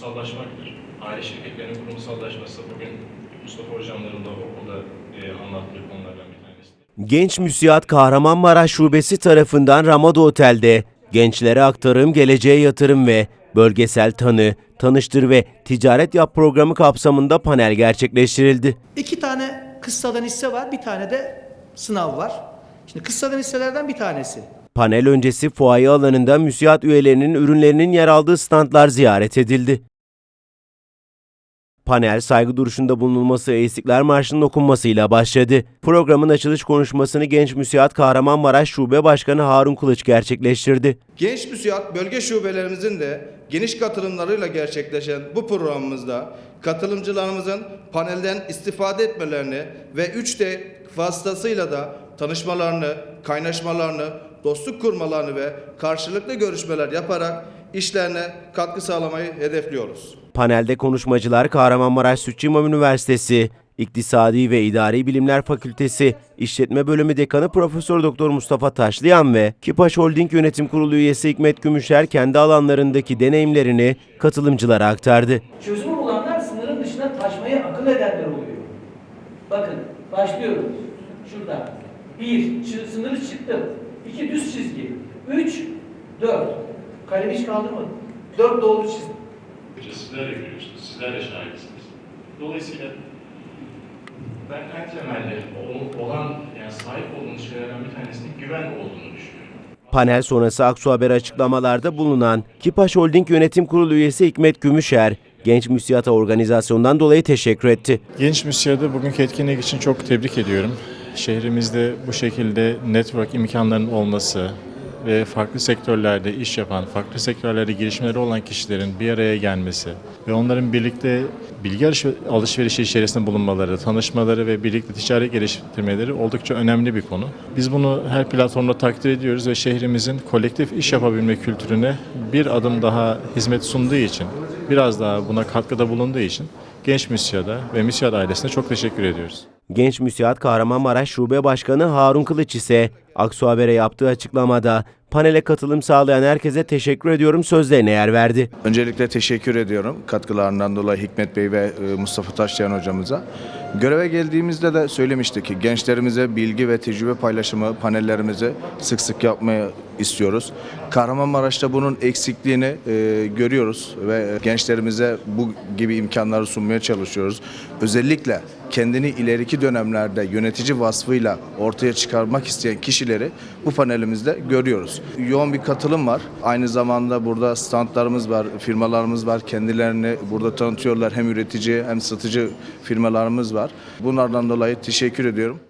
kurumsallaşmaktır. Aile şirketlerinin kurumsallaşması bugün Mustafa hocamların da okulda e, anlattığı konulardan bir tanesi. Genç Müsiat Kahramanmaraş Şubesi tarafından Ramada Otel'de gençlere aktarım, geleceğe yatırım ve bölgesel tanı, tanıştır ve ticaret yap programı kapsamında panel gerçekleştirildi. İki tane kıssadan hisse var, bir tane de sınav var. Şimdi kıssadan hisselerden bir tanesi. Panel öncesi fuaye alanında müsiat üyelerinin ürünlerinin yer aldığı standlar ziyaret edildi. Panel saygı duruşunda bulunulması ve İstiklal Marşı'nın okunmasıyla başladı. Programın açılış konuşmasını Genç Müsiat Kahramanmaraş Şube Başkanı Harun Kılıç gerçekleştirdi. Genç müsiat bölge şubelerimizin de geniş katılımlarıyla gerçekleşen bu programımızda katılımcılarımızın panelden istifade etmelerini ve 3D vasıtasıyla da tanışmalarını, kaynaşmalarını, dostluk kurmalarını ve karşılıklı görüşmeler yaparak işlerine katkı sağlamayı hedefliyoruz. Panelde konuşmacılar Kahramanmaraş Sütçü İmam Üniversitesi, İktisadi ve İdari Bilimler Fakültesi İşletme Bölümü Dekanı Profesör Doktor Mustafa Taşlıyan ve Kipaş Holding Yönetim Kurulu üyesi Hikmet Gümüşer kendi alanlarındaki deneyimlerini katılımcılara aktardı. Çözümü bulanlar sınırın dışına taşmayı akıl edenler oluyor. Bakın başlıyoruz. Şurada. Bir, sınırı çıktım. İki, düz çizgi. Üç, dört. Kalem hiç kaldırmadım. Dört doğru çizdim. Sizler de görüyorsunuz, sizler de şahitsiniz. Dolayısıyla ben en temelde olan, yani sahip olduğumuz şeylerden bir tanesinin güven olduğunu düşünüyorum. Panel sonrası Aksu Haber açıklamalarda bulunan Kipaş Holding Yönetim Kurulu üyesi Hikmet Gümüşer, Genç Müsiyata organizasyondan dolayı teşekkür etti. Genç Müsiya'da bugünkü etkinlik için çok tebrik ediyorum. Şehrimizde bu şekilde network imkanlarının olması farklı sektörlerde iş yapan, farklı sektörlerde girişimleri olan kişilerin bir araya gelmesi ve onların birlikte bilgi alış- alışverişi içerisinde bulunmaları, tanışmaları ve birlikte ticaret geliştirmeleri oldukça önemli bir konu. Biz bunu her platformda takdir ediyoruz ve şehrimizin kolektif iş yapabilme kültürüne bir adım daha hizmet sunduğu için, biraz daha buna katkıda bulunduğu için Genç Müsiya'da ve Müsiyat ailesine çok teşekkür ediyoruz. Genç Müsiat Kahramanmaraş Şube Başkanı Harun Kılıç ise Aksu Haber'e yaptığı açıklamada panele katılım sağlayan herkese teşekkür ediyorum sözlerine yer verdi. Öncelikle teşekkür ediyorum katkılarından dolayı Hikmet Bey ve e, Mustafa Taşlayan hocamıza. Göreve geldiğimizde de söylemiştik ki gençlerimize bilgi ve tecrübe paylaşımı panellerimizi sık sık yapmayı istiyoruz. Kahramanmaraş'ta bunun eksikliğini e, görüyoruz ve gençlerimize bu gibi imkanları sunmaya çalışıyoruz. Özellikle kendini ileriki dönemlerde yönetici vasfıyla ortaya çıkarmak isteyen kişileri bu panelimizde görüyoruz. Yoğun bir katılım var. Aynı zamanda burada standlarımız var, firmalarımız var. Kendilerini burada tanıtıyorlar. Hem üretici hem satıcı firmalarımız var. Bunlardan dolayı teşekkür ediyorum.